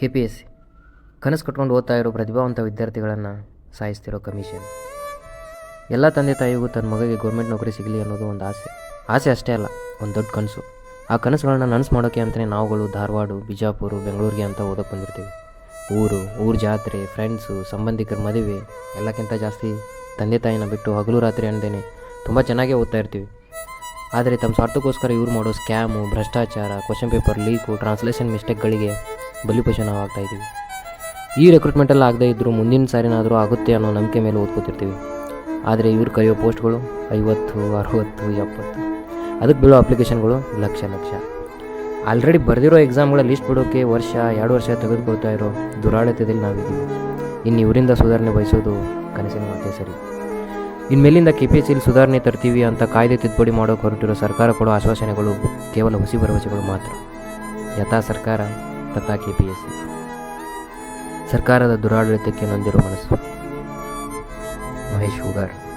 K P S C ಕನಸು ಕಟ್ಕೊಂಡು ಓದ್ತಾ ಇರೋ ಪ್ರತಿಭಾವಂತ ವಿದ್ಯಾರ್ಥಿಗಳನ್ನು ಸಾಯಿಸ್ತಿರೋ ಕಮಿಷನ್. ಎಲ್ಲ ತಂದೆ ತಾಯಿಗೂ ತನ್ನ ಮಗಗೆ ಗೌರ್ಮೆಂಟ್ ನೌಕರಿ ಸಿಗಲಿ ಅನ್ನೋದು ಒಂದು ಆಸೆ. ಆಸೆ ಅಷ್ಟೇ ಅಲ್ಲ, ಒಂದು ದೊಡ್ಡ ಕನಸು. ಆ ಕನಸುಗಳನ್ನ ನನಸು ಮಾಡೋಕೆ ಅಂತಲೇ ನಾವುಗಳು ಧಾರವಾಡ, ಬಿಜಾಪುರ, ಬೆಂಗಳೂರಿಗೆ ಅಂತ ಓದೋಕೆ ಬಂದಿರ್ತೀವಿ. ಊರು ಊರು ಜಾತ್ರೆ ಫ್ರೆಂಡ್ಸು ಸಂಬಂಧಿಕರ ಮದುವೆ, ಎಲ್ಲಕ್ಕಿಂತ ಜಾಸ್ತಿ ತಂದೆ ತಾಯಿನ ಬಿಟ್ಟು ಹಗಲು ರಾತ್ರಿ ಅಂದೇನೆ ತುಂಬ ಚೆನ್ನಾಗೇ ಓದ್ತಾ ಇರ್ತೀವಿ. ಆದರೆ ತಮ್ಮ ಸ್ವಾರ್ಥಕ್ಕೋಸ್ಕರ ಇವ್ರು ಮಾಡೋ ಸ್ಕ್ಯಾಮು ಭ್ರಷ್ಟಾಚಾರ ಕ್ವಶನ್ ಪೇಪರ್ ಲೀಕು ಟ್ರಾನ್ಸ್ಲೇಷನ್ ಮಿಸ್ಟೇಕ್ಗಳಿಗೆ ಬಲಿಪಶು ನಾವು ಆಗ್ತಾ ಇದ್ದೀವಿ. ಈ ರೆಕ್ರೂಟ್ಮೆಂಟಲ್ಲಿ ಆಗದೇ ಇದ್ದರೂ ಮುಂದಿನ ಸಾರಿನಾದರೂ ಆಗುತ್ತೆ ಅನ್ನೋ ನಂಬಿಕೆ ಮೇಲೆ ಓದ್ಕೋತಿರ್ತೀವಿ. ಆದರೆ ಇವ್ರು ಕರೆಯೋ ಪೋಸ್ಟ್ಗಳು ಐವತ್ತು, ಅರುವತ್ತು, ಎಪ್ಪತ್ತು. ಅದಕ್ಕೆ ಬೀಳೋ ಅಪ್ಲಿಕೇಶನ್ಗಳು ಲಕ್ಷ ಲಕ್ಷ. ಆಲ್ರೆಡಿ ಬರೆದಿರೋ ಎಕ್ಸಾಮ್ಗಳ ಲಿಸ್ಟ್ ಬಿಡೋಕ್ಕೆ ವರ್ಷ, ಎರಡು ವರ್ಷ ತೆಗೆದುಕೊಳ್ತಾ ಇರೋ ದುರಾಡಳಿತದಲ್ಲಿ ನಾವಿದ್ದೀವಿ. ಇನ್ನು ಇವರಿಂದ ಸುಧಾರಣೆ ಬಯಸೋದು ಕನಸಿನ ಮಾತೇ ಸರಿ. ಇನ್ಮೇಲಿಂದ ಕೆ ಪಿ ಎಸ್ ಸಿಲಿ ಸುಧಾರಣೆ ತರ್ತೀವಿ ಅಂತ ಕಾಯ್ದೆ ತಿದ್ದುಪಡಿ ಮಾಡೋಕೆ ಹೊರಟಿರೋ ಸರ್ಕಾರ ಕೊಡೋ ಆಶ್ವಾಸನೆಗಳು ಕೇವಲ ಹುಸಿ ಭರವಸೆಗಳು ಮಾತ್ರ. ಯಥಾ ಸರ್ಕಾರ ತಥಾ ಸರ್ಕಾರದ ದುರಾಡಳಿತಕ್ಕೆ ನೊಂದಿರುವ ಮನಸ್ಸು. ಮಹೇಶ್ ಹೂಗಾರ್.